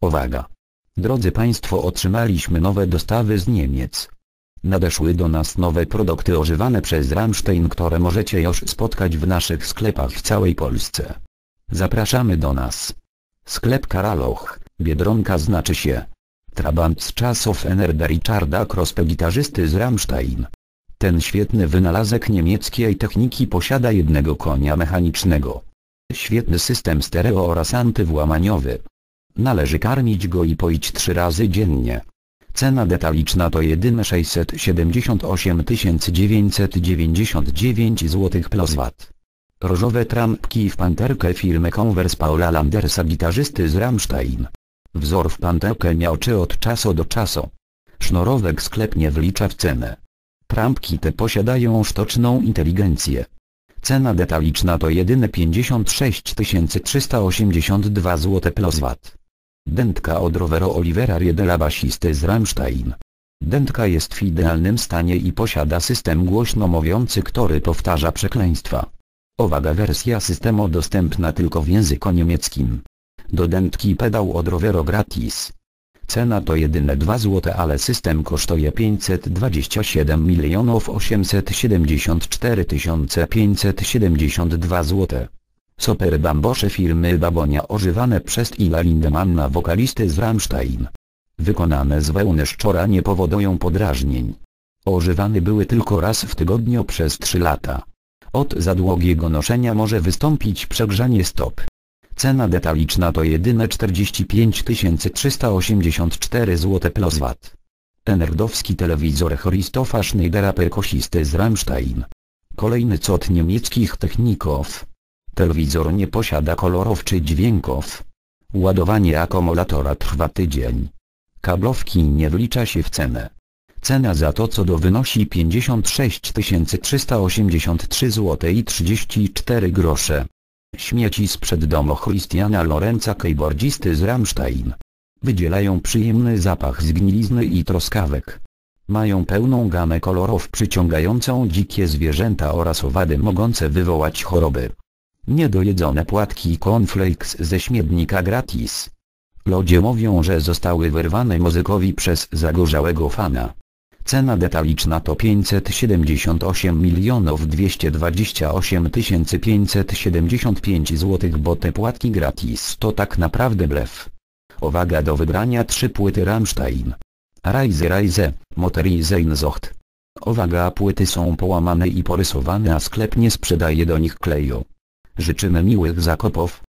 Uwaga! Drodzy Państwo otrzymaliśmy nowe dostawy z Niemiec. Nadeszły do nas nowe produkty ożywane przez Rammstein, które możecie już spotkać w naszych sklepach w całej Polsce. Zapraszamy do nas. Sklep Karaloch, Biedronka znaczy się. Trabant z czasów NRD Richarda Krospe gitarzysty z Rammstein. Ten świetny wynalazek niemieckiej techniki posiada jednego konia mechanicznego. Świetny system stereo oraz antywłamaniowy. Należy karmić go i poić trzy razy dziennie. Cena detaliczna to jedyne 678 999 zł plus VAT. Różowe trampki w panterkę firmy Converse Paula Landersa gitarzysty z Rammstein. Wzór w panterkę miał czy od czasu do czasu. Sznurowek sklep nie wlicza w cenę. Trampki te posiadają sztuczną inteligencję. Cena detaliczna to jedyne 56 382 zł plus VAT. Dętka od roweru Olivera Riedela basisty z Rammstein. Dętka jest w idealnym stanie i posiada system głośno mówiący, który powtarza przekleństwa. Uwaga wersja systemu dostępna tylko w języku niemieckim. Do dętki pedał od roweru gratis. Cena to jedyne 2 zł, ale system kosztuje 527 milionów 874 572 zł. Super bambosze firmy Babonia ożywane przez Ila Lindemanna wokalisty z Rammstein. Wykonane z wełny szczora nie powodują podrażnień. Ożywane były tylko raz w tygodniu przez 3 lata. Od za długiego noszenia może wystąpić przegrzanie stop. Cena detaliczna to jedyne 45 384 zł plus VAT. Nerdowski telewizor Christofa Schneidera perkosisty z Rammstein. Kolejny cot niemieckich techników. Telewizor nie posiada kolorów czy dźwięków. Ładowanie akumulatora trwa tydzień. Kablowki nie wlicza się w cenę. Cena za to co do wynosi 56 383 zł i 34 grosze. Śmieci sprzed domu Christiana Lorenza keyboardzisty z Rammstein. Wydzielają przyjemny zapach zgnilizny i troskawek. Mają pełną gamę kolorów przyciągającą dzikie zwierzęta oraz owady mogące wywołać choroby. Niedojedzone płatki cornflakes ze śmietnika gratis. Ludzie mówią, że zostały wyrwane muzykowi przez zagorzałego fana. Cena detaliczna to 578 milionów 228 575 zł, bo te płatki gratis to tak naprawdę blef. Uwaga do wybrania trzy płyty Rammstein. Reise Reise, Motorize Zocht. Uwaga płyty są połamane i porysowane a sklep nie sprzedaje do nich kleju. Życzymy miłych zakopów.